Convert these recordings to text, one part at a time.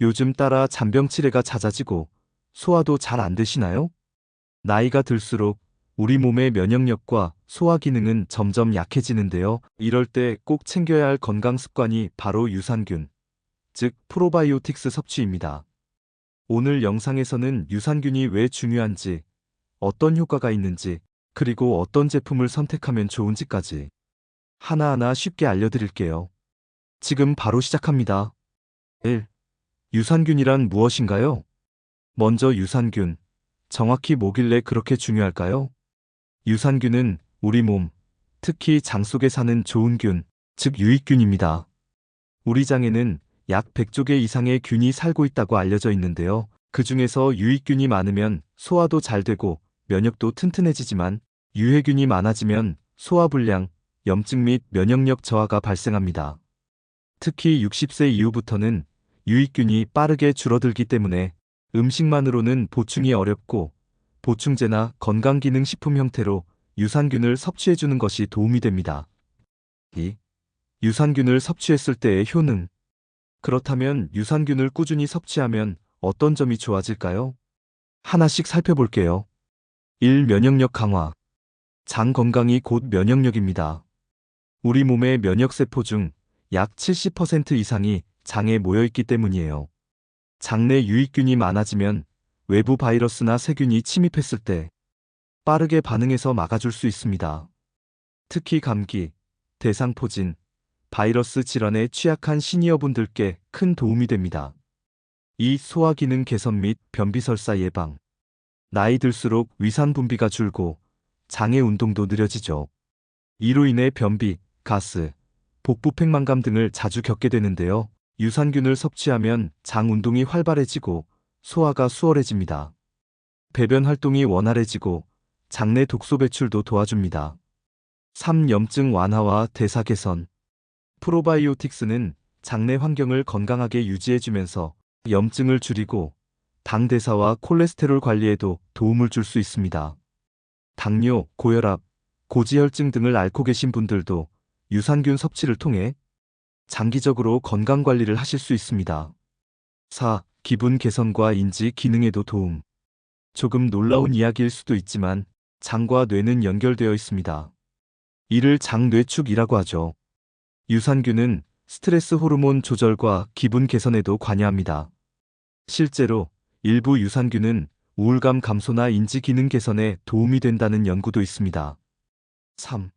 요즘 따라 잔병 치레가 잦아지고 소화도 잘 안 되시나요? 나이가 들수록 우리 몸의 면역력과 소화 기능은 점점 약해지는데요. 이럴 때 꼭 챙겨야 할 건강 습관이 바로 유산균, 즉 프로바이오틱스 섭취입니다. 오늘 영상에서는 유산균이 왜 중요한지, 어떤 효과가 있는지, 그리고 어떤 제품을 선택하면 좋은지까지 하나하나 쉽게 알려드릴게요. 지금 바로 시작합니다. 1. 유산균이란 무엇인가요? 먼저 유산균. 정확히 뭐길래 그렇게 중요할까요? 유산균은 우리 몸, 특히 장 속에 사는 좋은 균, 즉 유익균입니다. 우리 장에는 약 100조 개 이상의 균이 살고 있다고 알려져 있는데요. 그 중에서 유익균이 많으면 소화도 잘 되고 면역도 튼튼해지지만 유해균이 많아지면 소화불량, 염증 및 면역력 저하가 발생합니다. 특히 60세 이후부터는 유익균이 빠르게 줄어들기 때문에 음식만으로는 보충이 어렵고 보충제나 건강기능식품 형태로 유산균을 섭취해주는 것이 도움이 됩니다. 2. 유산균을 섭취했을 때의 효능. 그렇다면 유산균을 꾸준히 섭취하면 어떤 점이 좋아질까요? 하나씩 살펴볼게요. 1. 면역력 강화. 장 건강이 곧 면역력입니다. 우리 몸의 면역세포 중 약 70% 이상이 장에 모여있기 때문이에요. 장내 유익균이 많아지면 외부 바이러스나 세균이 침입했을 때 빠르게 반응해서 막아줄 수 있습니다. 특히 감기, 대상포진, 바이러스 질환에 취약한 시니어분들께 큰 도움이 됩니다. 이 소화 기능 개선 및 변비설사 예방. 나이 들수록 위산 분비가 줄고 장의 운동도 느려지죠. 이로 인해 변비, 가스, 복부 팽만감 등을 자주 겪게 되는데요. 유산균을 섭취하면 장 운동이 활발해지고 소화가 수월해집니다. 배변 활동이 원활해지고 장내 독소 배출도 도와줍니다. 3. 염증 완화와 대사 개선. 프로바이오틱스는 장내 환경을 건강하게 유지해주면서 염증을 줄이고 당 대사와 콜레스테롤 관리에도 도움을 줄 수 있습니다. 당뇨, 고혈압, 고지혈증 등을 앓고 계신 분들도 유산균 섭취를 통해 장기적으로 건강 관리를 하실 수 있습니다. 4. 기분 개선과 인지 기능에도 도움. 조금 놀라운 이야기일 수도 있지만 장과 뇌는 연결되어 있습니다. 이를 장뇌축이라고 하죠. 유산균은 스트레스 호르몬 조절과 기분 개선에도 관여합니다. 실제로 일부 유산균은 우울감 감소나 인지 기능 개선에 도움이 된다는 연구도 있습니다. 3.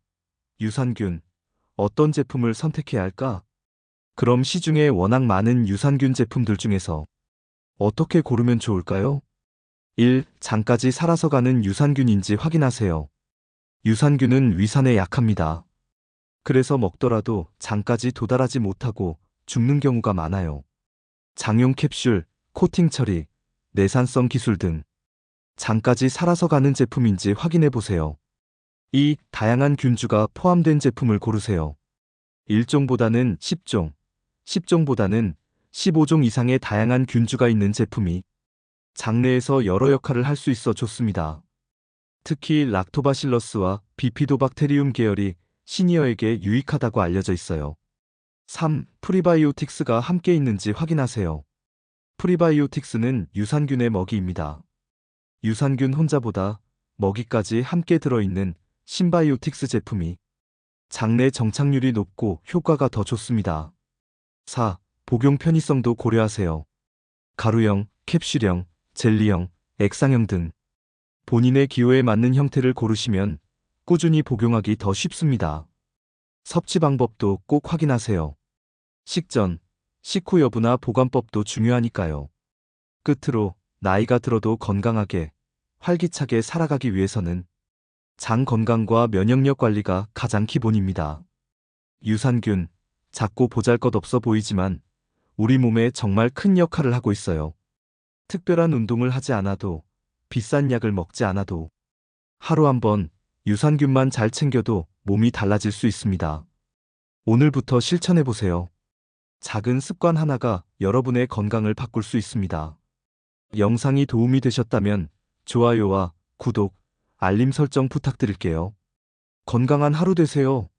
유산균. 어떤 제품을 선택해야 할까? 그럼 시중에 워낙 많은 유산균 제품들 중에서 어떻게 고르면 좋을까요? 1. 장까지 살아서 가는 유산균인지 확인하세요. 유산균은 위산에 약합니다. 그래서 먹더라도 장까지 도달하지 못하고 죽는 경우가 많아요. 장용 캡슐, 코팅 처리, 내산성 기술 등 장까지 살아서 가는 제품인지 확인해 보세요. 2. 다양한 균주가 포함된 제품을 고르세요. 1종보다는 10종, 10종보다는 15종 이상의 다양한 균주가 있는 제품이 장내에서 여러 역할을 할 수 있어 좋습니다. 특히 락토바실러스와 비피도박테리움 계열이 시니어에게 유익하다고 알려져 있어요. 3. 프리바이오틱스가 함께 있는지 확인하세요. 프리바이오틱스는 유산균의 먹이입니다. 유산균 혼자보다 먹이까지 함께 들어있는 신바이오틱스 제품이 장내 정착률이 높고 효과가 더 좋습니다. 4. 복용 편의성도 고려하세요. 가루형, 캡슐형, 젤리형, 액상형 등 본인의 기호에 맞는 형태를 고르시면 꾸준히 복용하기 더 쉽습니다. 섭취 방법도 꼭 확인하세요. 식전, 식후 여부나 보관법도 중요하니까요. 끝으로 나이가 들어도 건강하게, 활기차게 살아가기 위해서는 장 건강과 면역력 관리가 가장 기본입니다. 유산균, 작고 보잘것 없어 보이지만 우리 몸에 정말 큰 역할을 하고 있어요. 특별한 운동을 하지 않아도 비싼 약을 먹지 않아도 하루 한 번 유산균만 잘 챙겨도 몸이 달라질 수 있습니다. 오늘부터 실천해 보세요. 작은 습관 하나가 여러분의 건강을 바꿀 수 있습니다. 영상이 도움이 되셨다면 좋아요와 구독, 알림 설정 부탁드릴게요. 건강한 하루 되세요.